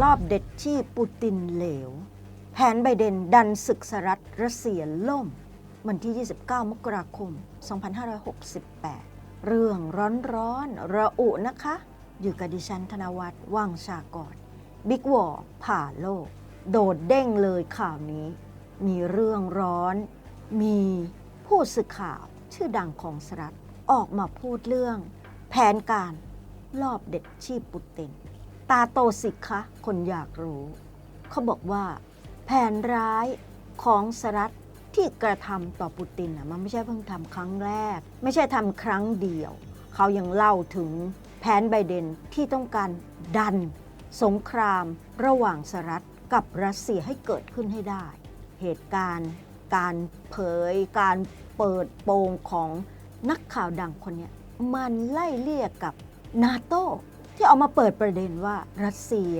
รอบเด็ดที่ปูตินเหลว แผนไบเดนดันศึกสหรัฐรัสเซียล่ม วันที่ 29 มกราคม 2568 เรื่องร้อนๆระอุนะคะ อยู่กับดิฉันธนวัฒน์ว่างชากรบิ๊กวอร์ผ่าโลก โดดเด้งเลยข่าวนี้ มีเรื่องร้อน มีผู้สื่อข่าวชื่อดังของสหรัฐออกมาพูดเรื่อง แผนการลอบเด็ดชีพปูติน ตาโตสิคะ คนอยากรู้ เขาบอกว่า แผนร้ายของสหรัฐที่กระทำต่อปูตินน่ะมันไม่ใช่เพิ่งทำครั้งแรก ไม่ใช่ทำครั้งเดียว เขายังเล่าถึงแผนไบเดนที่ต้องการดัน สงครามระหว่างสหรัฐกับรัสเซียให้เกิดขึ้นให้ได้ เหตุการณ์ การเผย การเปิดโปงของนักข่าวดังคนนี้มันไล่เลี่ยกับนาโต ที่เอามาเปิดประเด็นว่ารัสเซีย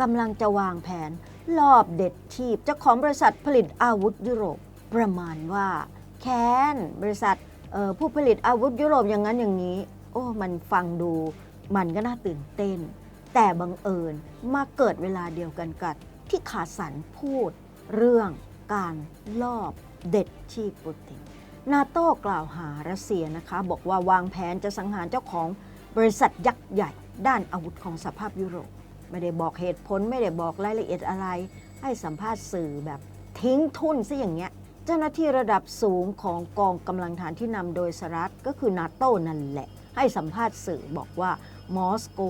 กำลังจะวางแผน ลอบเด็ดทีบเจ้าของบริษัทผลิตอาวุธยุโรป ประมาณว่า แค้นบริษัทผู้ผลิตอาวุธยุโรปอย่างนั้นอย่างนี้ โอ้ มันฟังดู มันก็น่าตื่นเต้น แต่บังเอิญมาเกิดเวลาเดียวกันกับที่ขาสันพูด เรื่องการลอบเด็ดชีพปูตินนาโต้กล่าวหารัสเซียนะคะ บอกว่าวางแผนจะสังหารเจ้าของบริษัทยักษ์ใหญ่ ด้านอาวุธของสภาพยุโรป ไม่ได้บอกเหตุผลไม่ได้บอกรายละเอียดอะไร ให้สัมภาษณ์สื่อแบบทิ้งทุนซะอย่างเงี้ยเจ้าหน้าที่ระดับสูงของกองกำลังฐานที่นำโดยสหรัฐก็คือนาโต้นั่นแหละ ให้สัมภาษณ์สื่อบอกว่ามอสโก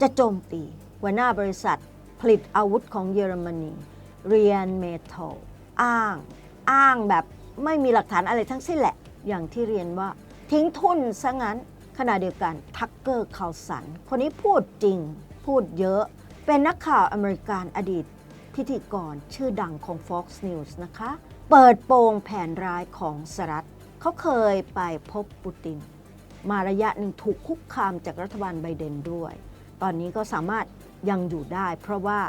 จะโจมตีหัวหน้าบริษัท ผลิตอาวุธของเยอรมนีเรียนเมทัลอ้าง อ้างแบบไม่มีหลักฐานอะไรทั้งสิ้นแหละ อย่างที่เรียนว่าทิ้งทุนซะงั้น ขณะเดียวกันทักเกอร์คาวสัน คนนี้พูดจริง พูดเยอะ เป็นนักข่าวอเมริกันอดีต พิธีกรชื่อดังของ Fox News นะคะ เปิดโปงแผนร้ายของสหรัฐ เขาเคยไปพบปูติน มาระยะหนึ่งถูกคุกคามจากรัฐบาลไบเดนด้วย ตอนนี้ก็สามารถยังอยู่ได้ เพราะว่า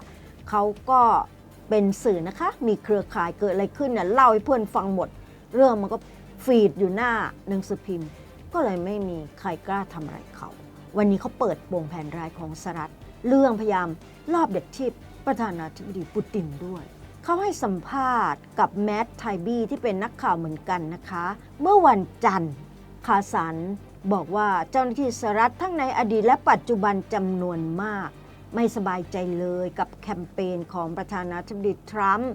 เขาก็เป็นสื่อนะคะ มีเครือข่ายเกิดอะไรขึ้นเนี่ยเล่าให้เพื่อนฟังหมด เรื่องมันก็ฟีดอยู่หน้าหนังสือพิมพ์ ก็เลยไม่มีใครกล้าทำอะไรเขา วันนี้เขาเปิดโปงแผนร้ายของสหรัฐ เรื่องพยายามลอบเด็ดชีพประธานาธิบดีปูตินด้วย เขาให้สัมภาษณ์กับแมทไทบี้ที่เป็นนักข่าวเหมือนกันนะคะ เมื่อวันจันทร์คาสันบอกว่าเจ้าหน้าที่สหรัฐทั้งในอดีตและปัจจุบันจำนวนมาก ไม่สบายใจเลยกับแคมเปญของประธานาธิบดีทรัมป์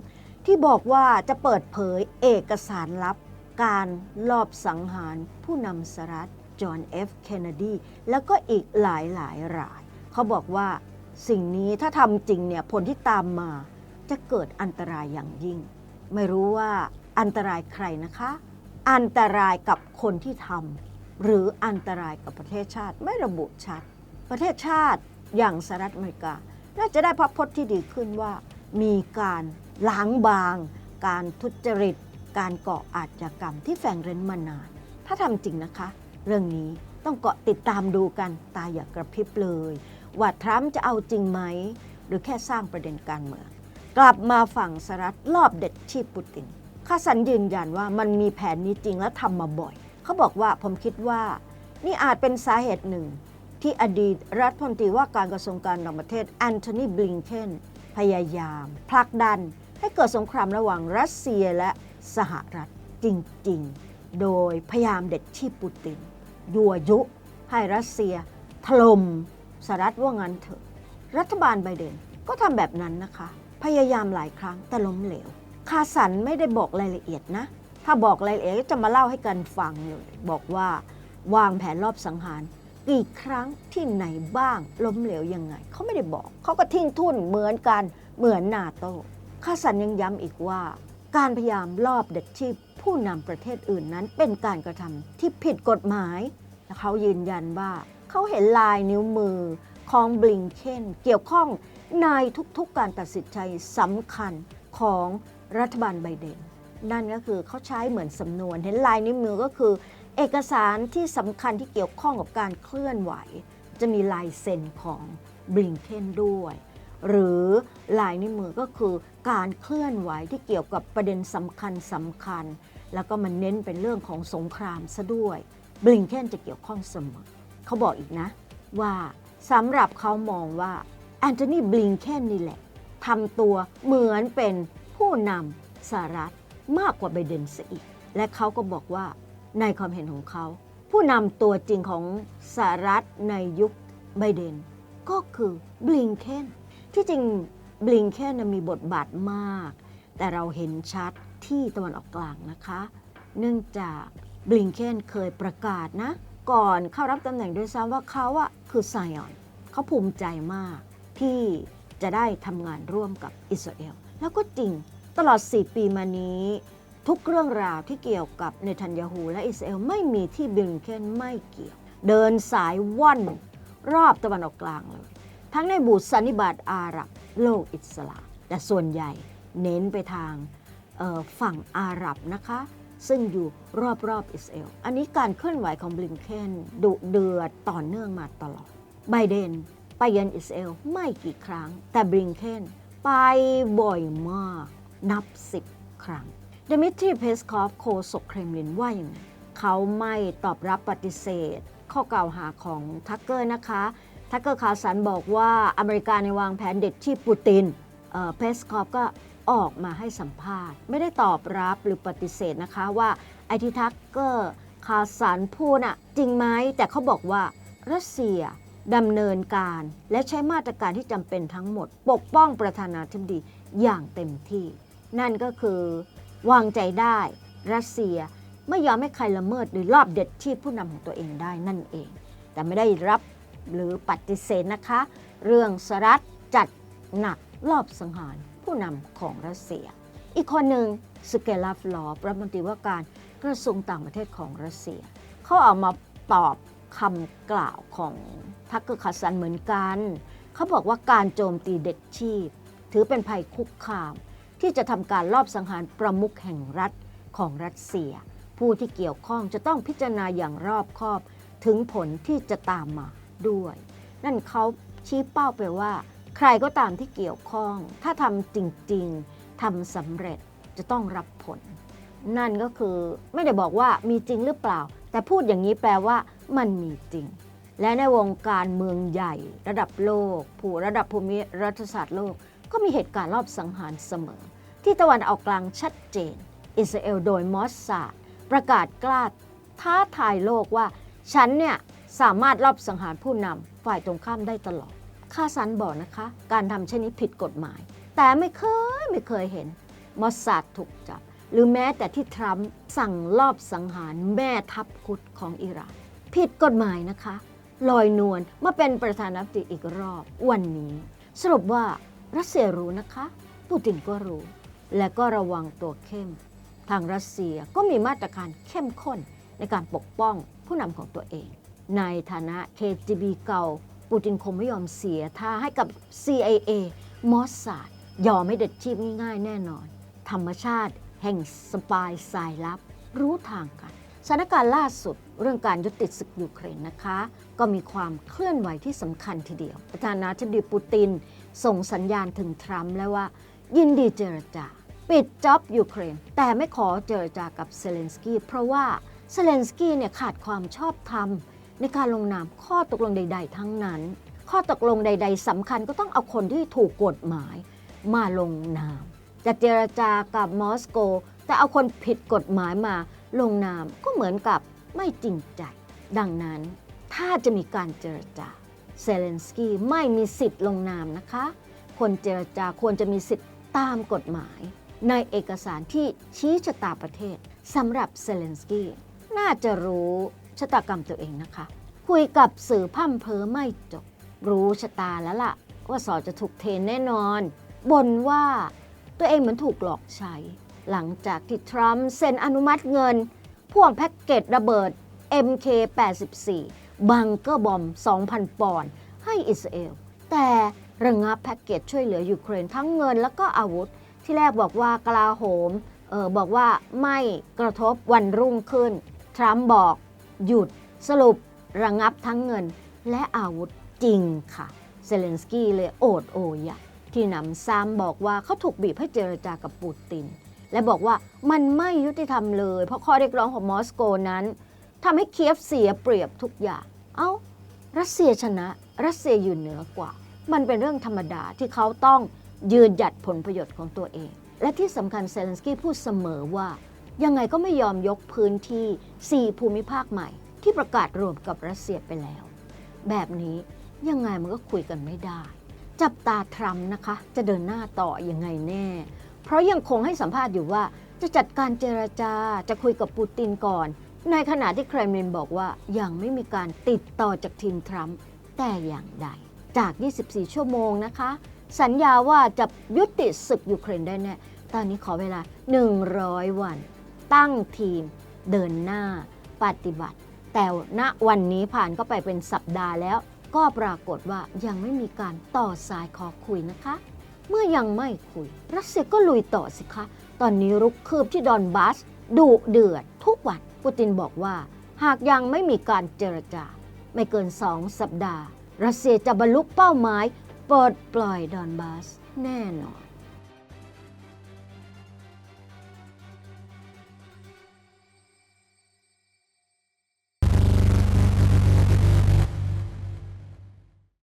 ที่บอกว่าจะเปิดเผยเอกสารลับ การลอบสังหารผู้นำสหรัฐจอห์นเอฟเคนเนดีแล้วก็อีกหลายหลายราย เขาบอกว่าสิ่งนี้ถ้าทำจริงเนี่ยผลที่ตามมาจะเกิดอันตรายอย่างยิ่ง ไม่รู้ว่าอันตรายใครนะคะ อันตรายกับคนที่ทำหรืออันตรายกับประเทศชาติไม่ระบุชัด ประเทศชาติอย่างสหรัฐอเมริกา น่าจะได้พบพจน์ที่ดีขึ้นว่า มีการล้างบาง การทุจริต การก่ออาชญากรรมที่แฝงเร้นมานาน ถ้าทำจริงนะคะ เรื่องนี้ต้องเกาะติดตามดูกันตาอย่ากระพริบเลย ว่าทรัมป์จะเอาจริงไหม หรือแค่สร้างประเด็นการเมือง กลับมาฝั่งสหรัฐรอบเด็ดชีพปูตินคาสันยืนยันว่ามันมีแผนนี้จริงและทำมาบ่อย เขาบอกว่าผมคิดว่า นี่อาจเป็นสาเหตุหนึ่ง ที่อดีตรัฐมนตรีว่าการกระทรวงการต่างประเทศแอนโทนีบลิงเคนพยายามผลักดันให้เกิดสงครามระหว่างรัสเซียและ สหรัฐจริงๆ โดยพยายามเด็ดชีพปูติน ยั่วยุให้รัสเซีย ถล่มสหรัฐว่างั้นเถอะ รัฐบาลไบเดนก็ทำแบบนั้นนะคะ พยายามหลายครั้งแต่ล้มเหลว คาสันไม่ได้บอกรายละเอียดนะ ถ้าบอกรายละเอียดก็จะมาเล่าให้กันฟังเลยบอกว่าวางแผนรอบสังหารกี่ครั้งที่ไหนบ้างล้มเหลวยังไง เขาไม่ได้บอก เขาก็ทิ้งทุ่นเหมือนกันเหมือนนาโตคาสันยังย้ำอีกว่า การพยายามลอบเด็ดชีพผู้นำประเทศอื่นนั้นเป็นการกระทำที่ผิดกฎหมาย และเขายืนยันว่าเขาเห็นลายนิ้วมือของบลิงเคนเกี่ยวข้องในทุกๆการตัดสินใจสำคัญของรัฐบาลไบเดน นั่นก็คือเขาใช้เหมือนสำนวน เห็นลายนิ้วมือก็คือ เอกสารที่สำคัญที่เกี่ยวข้องกับการเคลื่อนไหว จะมีลายเซ็นของบลิงเคนด้วย หรือลายนิ้วมือก็คือการเคลื่อนไหวที่เกี่ยวกับประเด็นสำคัญสำคัญ แล้วก็มันเน้นเป็นเรื่องของสงครามซะด้วยบลิงเคนจะเกี่ยวข้องเสมอเขาบอกอีกนะว่าสำหรับเขามองว่าแอนโทนีบลิงเคนนี่แหละทำตัวเหมือนเป็นผู้นำสหรัฐมากกว่าไบเดนซะอีก และเขาก็บอกว่าในความเห็นของเขา ผู้นำตัวจริงของสหรัฐในยุคไบเดนก็คือบลิงเคน ที่จริงบลิงเคนมีบทบาทมาก แต่เราเห็นชัดที่ตะวันออกกลางนะคะ เนื่องจากบลิงเคนเคยประกาศนะ ก่อนเข้ารับตำแหน่งด้วยซ้ำว่าเขาอะคือไซออนเขาภูมิใจมากที่จะได้ทำงานร่วมกับอิสราเอล แล้วก็จริงตลอด 4 ปีมานี้ ทุกเรื่องราวที่เกี่ยวกับเนทันยาฮูและอิสราเอลไม่มีที่บลิงเคนไม่เกี่ยว เดินสายว่อนรอบตะวันออกกลางเลย ทั้งในบูตสันนิบาตอาหรับโลกอิสลามแต่ส่วนใหญ่เน้นไปทางฝั่งอาหรับนะคะ ซึ่งอยู่รอบๆอิสราเอลอันนี้การเคลื่อนไหวของบลิงเคนดุเดือดต่อเนื่องมาตลอดไบเดนไปเยือนอิสราเอลไม่กี่ครั้ง แต่บลิงเคนไปบ่อยมากนับสิบครั้งเดมิทรีเพสคอฟโฆษกเครมลินว่าอย่างไงเขาไม่ตอบรับปฏิเสธ ข้อกล่าวหาของทักเกอร์นะคะ ทักเกอร์คาสันบอกว่าอเมริกาในวางแผนเด็ดที่ปูตินเพสคอฟก็ออกมาให้สัมภาษณ์ ไม่ได้ตอบรับหรือปฏิเสธนะคะว่าไอทีทักเกอร์คาสันพูดน่ะจริงไหมแต่เขาบอกว่ารัสเซียดำเนินการและใช้มาตรการที่จำเป็นทั้งหมด ปกป้องประธานาธิบดีอย่างเต็มที่ นั่นก็คือวางใจได้รัสเซียไม่ยอมให้ใครละเมิดหรือรอบเด็ดที่ผู้นำของตัวเองได้นั่นเอง แต่ไม่ได้รับ หรือปฏิเสธนะคะ เรื่องสรัฐจัดหนักรอบสังหารผู้นำของรัสเซีย อีกคนหนึ่งสเกลาฟลอฟรัฐมนตรีว่าการกระทรวงต่างประเทศของรัสเซีย เขาออกมาตอบคำกล่าวของทักเกอร์คาซันเหมือนกัน เขาบอกว่าการโจมตีเด็ดชีพ ถือเป็นภัยคุกคาม ที่จะทำการลอบสังหารประมุขแห่งรัฐของรัสเซีย ผู้ที่เกี่ยวข้องจะต้องพิจารณาอย่างรอบคอบถึงผลที่จะตามมา ด้วย นั่นเขาชี้เป้าไปว่า ใครก็ตามที่เกี่ยวข้อง ถ้าทำจริงๆทำสำเร็จจะต้องรับผล นั่นก็คือไม่ได้บอกว่ามีจริงหรือเปล่า แต่พูดอย่างนี้แปลว่า มันมีจริง และในวงการเมืองใหญ่ ระดับโลก ผู้ระดับภูมิรัฐศาสตร์โลก ก็มีเหตุการณ์รอบสังหารเสมอ ที่ตะวันออกกลางชัดเจน อิสราเอลโดยมอสซาดประกาศกล้าท้าทายโลกว่า ฉันเนี่ย สามารถรอบสังหารผู้นำฝ่ายตรงข้ามได้ตลอดค่าซันบอกนะคะ การทำเช่นนี้ผิดกฎหมาย แต่ไม่เคยไม่เคยเห็น มอสซาดถูกจับ หรือแม้แต่ที่ทรัมป์สั่งลอบสังหารแม่ทัพกุดของอิหร่านผิดกฎหมายนะคะ ลอยนวลมาเป็นประธานาธิบดีอีกรอบวันนี้ สรุปว่ารัสเซียรู้นะคะปูตินก็รู้ และก็ระวังตัวเข้ม ทางรัสเซียก็มีมาตรการเข้มข้นในการปกป้องผู้นำของตัวเอง ในฐานะ KGB เก่า ปูตินคงไม่ยอมเสียท่าให้กับ CIA มอสซาดยอมไม่เด็ดชีพง่ายๆ แน่นอน ธรรมชาติแห่งสปายสายลับ รู้ทางกันสถานการณ์ล่าสุดเรื่องการยุติศึกยูเครนนะคะ ก็มีความเคลื่อนไหวที่สำคัญทีเดียว ประธานาธิบดีปูติน ส่งสัญญาณถึงทรัมป์แล้วว่า ยินดีเจรจา ปิดจ็อบยูเครน แต่ไม่ขอเจรจากับเซเลนสกี้เพราะว่าเซเลนสกี้เนี่ยขาดความชอบธรรม ในการลงนามข้อตกลงใด ๆ ทั้งนั้น ข้อตกลงใด ๆสำคัญก็ต้องเอาคนที่ถูกกฎหมายมาลงนาม จะเจรจากับมอสโก แต่เอาคนผิดกฎหมายมาลงนามก็เหมือนกับไม่จริงใจ ดังนั้นถ้าจะมีการเจรจาเซเลนสกี้ไม่มีสิทธิ์ลงนามนะคะ คนเจรจาควรจะมีสิทธิ์ตามกฎหมาย ในเอกสารที่ชี้ชะตาประเทศสำหรับเซเลนสกี้น่าจะรู้ ชะตากรรมตัวเองนะคะ คุยกับสื่อพั่มเพอไม่จบ รู้ชะตาแล้วล่ะ ว่าสอจะถูกเทนแน่นอนบ่นว่าตัวเองเหมือนถูกหลอกใช้ หลังจากที่ทรัมป์เซ็นอนุมัติเงิน พ่วงแพ็กเกจระเบิด MK84 บังเกอร์บอม 2,000 ปอนด์ให้อิสราเอล แต่ระงับแพ็กเกจช่วยเหลือยูเครนทั้งเงินแล้วก็อาวุธ ที่แรกบอกว่ากลาโหม เออบอกว่าไม่กระทบวันรุ่งขึ้น ทรัมป์บอก หยุดสรุประงับทั้งเงินและอาวุธจริงค่ะ เซเลนสกี้เลยโอดโอยะที่นำซ้ำบอกว่าเขาถูกบีบให้เจรจากับปูติน และบอกว่ามันไม่ยุติธรรมเลย เพราะข้อเรียกร้องของมอสโกนั้นทำให้เคียฟเสียเปรียบทุกอย่าง เอา้า รัสเซียชนะ รัสเซียอยู่เหนือกว่า มันเป็นเรื่องธรรมดาที่เขาต้องยืนหยัดผลประโยชน์ของตัวเอง และที่สำคัญเซเลนสกี้พูดเสมอว่า ยังไงก็ไม่ยอมยกพื้นที่ 4 ภูมิภาคใหม่ ที่ประกาศรวมกับรัสเซียไปแล้ว แบบนี้ยังไงมันก็คุยกันไม่ได้ จับตาทรัมป์นะคะ จะเดินหน้าต่อยังไงแน่ เพราะยังคงให้สัมภาษณ์อยู่ว่าจะจัดการเจรจาจะคุยกับปูตินก่อน ในขณะที่เครมลินบอกว่ายังไม่มีการติดต่อจากทีมทรัมป์แต่อย่างใด จาก 24 ชั่วโมงนะคะ สัญญาว่าจะยุติศึกยูเครนได้แน่ ตอนนี้ขอเวลา 100 วัน ตั้งทีมเดินหน้าปฏิบัติ แต่ณวันนี้ผ่านก็ไปเป็นสัปดาห์แล้ว ก็ปรากฏว่ายังไม่มีการต่อสายขอคุยนะคะ เมื่อยังไม่คุย รัสเซียก็ลุยต่อสิคะ ตอนนี้รุกคืบที่ดอนบาสดุเดือดทุกวันปูตินบอกว่า หากยังไม่มีการเจรจา ไม่เกินสองสัปดาห์ รัสเซียจะบรรลุเป้าหมายปลดปล่อยดอนบาสแน่นอน